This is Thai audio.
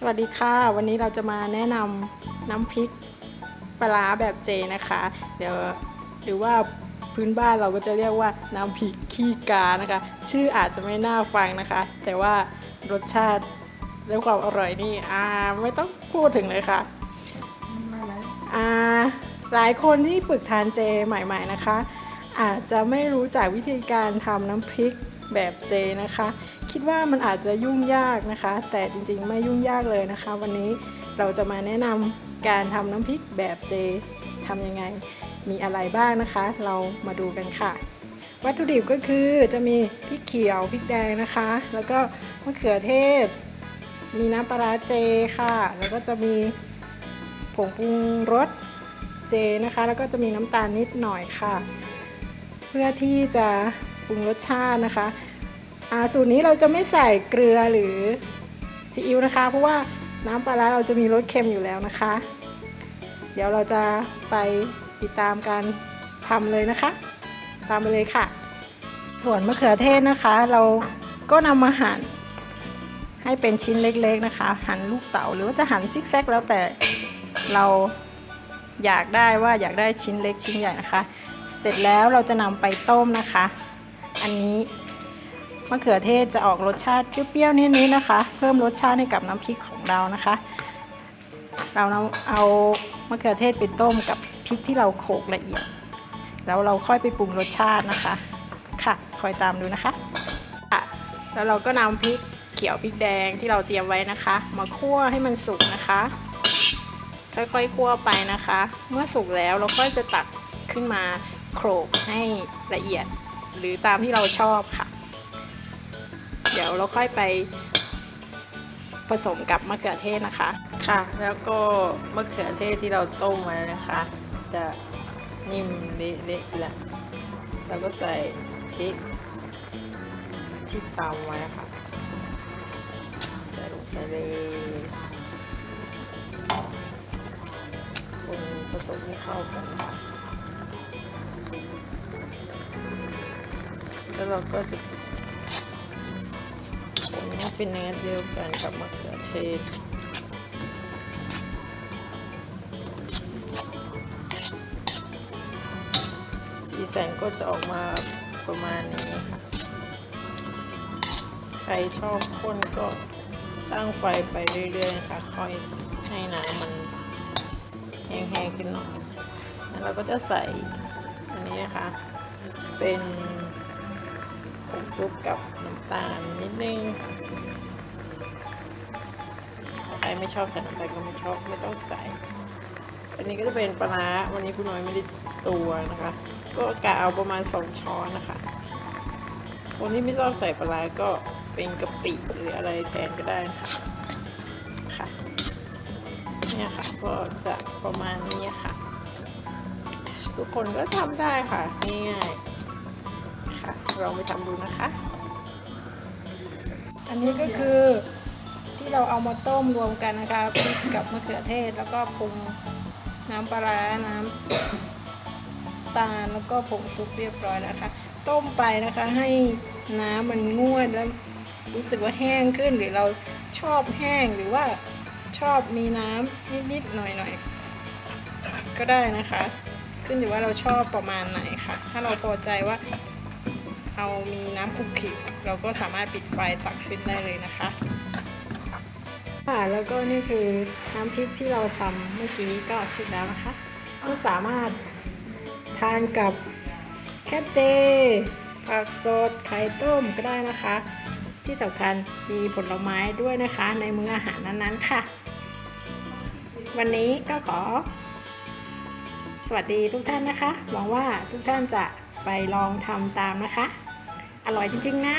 สวัสดีค่ะ วันนี้เราจะมาแนะนำน้ำพริกปลาแบบเจนะคะ เดี๋ยวหรือว่าพื้นบ้านเราก็จะเรียกว่าน้ำพริกขี้กานะคะ ชื่ออาจจะไม่น่าฟังนะคะ แต่ว่ารสชาติและความอร่อยนี่อ่าไม่ต้องพูดถึงเลยค่ะอ่าหลายคนที่ฝึกทานเจใหม่ ๆนะคะ อาจจะไม่รู้จักวิธีการทำน้ำพริก แบบเจนะคะ คิดว่ามันอาจจะยุ่งยากนะคะ แต่จริงๆไม่ยุ่งยากเลยนะคะ วันนี้เราจะมาแนะนำการทำน้ำพริกแบบเจทำยังไง มีอะไรบ้างนะคะ เรามาดูกันค่ะ วัตถุดิบก็คือจะมีพริกเขียวพริกแดงนะคะ แล้วก็มะเขือเทศ มีน้ำปลาร้าเจค่ะ แล้วก็จะมีผงปรุงรสเจนะคะ แล้วก็จะมีน้ำตาลนิดหน่อยค่ะ เพื่อที่จะ ปรุงรสชาตินะคะอ่าสูตรนี้เราจะไม่ใส่เกลือหรือซีอิ๊วนะคะ เพราะว่าน้ำปลาร้าเราจะมีรสเค็มอยู่แล้วนะคะ เดี๋ยวเราจะไปติดตามการทำเลยนะคะ ตามไปเลยค่ะ ส่วนมะเขือเทศนะคะ เราก็นำมาหั่นให้เป็นชิ้นเล็กๆนะคะ หั่นลูกเต๋าหรือว่าจะหั่นซิกแซกแล้วแต่เราอยากได้ว่าอยากได้ชิ้นเล็กชิ้นใหญ่นะคะ เสร็จแล้วเราจะนำไปต้มนะคะ อันนี้มะเขือเทศจะออกรสชาติเปรี้ยวๆนิดๆนะคะ เพิ่มรสชาติให้กับน้ำพริกของเรานะคะ เราเอามะเขือเทศไปต้มกับพริกที่เราโขลกละเอียด แล้วเราค่อยไปปรุงรสชาตินะคะ ค่ะ คอยตามดูนะคะค่ะแล้วเราก็นำพริกเขียวพริกแดงที่เราเตรียมไว้นะคะ มาคั่วให้มันสุกนะคะ ค่อยๆคั่วไปนะคะ เมื่อสุกแล้วเราก็จะตักขึ้นมาโขลกให้ละเอียด หรือตามที่เราชอบค่ะ เดี๋ยวเราค่อยไปผสมกับมะเขือเทศนะคะ ค่ะ แล้วก็มะเขือเทศที่เราต้มมานะคะ จะนิ่มเละๆละแล้วก็ใส่พริกที่ตำไว้ค่ะใส่ลงไปเลยคนผสมให้เข้ากันค่ะ แล้วเราก็จะคนให้เป็นเนื้อเดียวกันกับมะเขือเทศสีสันก็จะออกมาประมาณนี้ค่ะใครชอบข้นก็ตั้งไฟไปเรื่อยๆค่ะ ค่อยให้น้ำมันแห้งๆขึ้นหน่อยแล้วเราก็จะใส่อันนี้นะคะ เป็น งซุปกับน้ำตาลนิดนึงใครไม่ชอบใส่น้ำตาลก็ไม่ชอบไม่ต้องใส่ อันนี้ก็จะเป็นปลาวันนี้คุณน้อยไม่ได้ตัวนะคะ ก็กะเอาประมาณสองช้อนนะคะ คนที่ไม่ชอบใส่ปลาก็เป็นกะปิหรืออะไรแทนก็ได้ะค่ะเนี่ยค่ะก็จะประมาณนี้ค่ะ ทุกคนก็ทำได้ค่ะง่ายๆ ลองไปทำดูนะคะ อันนี้ก็คือที่เราเอามาต้มรวมกันนะคะพริกกับมะเขือเทศแล้วก็ปรุงน้ำปลาร้าน้ำตาลแล้วก็ผงซุปเรียบร้อยนะคะ ต้มไปนะคะให้น้ำมันงวดแล้วรู้สึกว่าแห้งขึ้นหรือเราชอบแห้งหรือว่าชอบมีน้ำนิดๆหน่อยๆก็ได้นะคะ ขึ้นอยู่ว่าเราชอบประมาณไหนค่ะ ถ้าเราพอใจว่า เอามีน้ำคลุกคลิกเราก็สามารถปิดไฟตักขึ้นได้เลยนะคะ ค่ะแล้วก็นี่คือน้ำพริกที่เราทำเมื่อกี้ก็เสร็จแล้วนะคะ ก็สามารถทานกับแคบเจ ผักสด ไข่ต้มก็ได้นะคะ ที่สำคัญมีผลไม้ด้วยนะคะ ในมื้ออาหารนั้นๆค่ะ วันนี้ก็ขอ สวัสดีทุกท่านนะคะ หวังว่าทุกท่านจะไปลองทำตามนะคะ อร่อยจริง ๆ นะ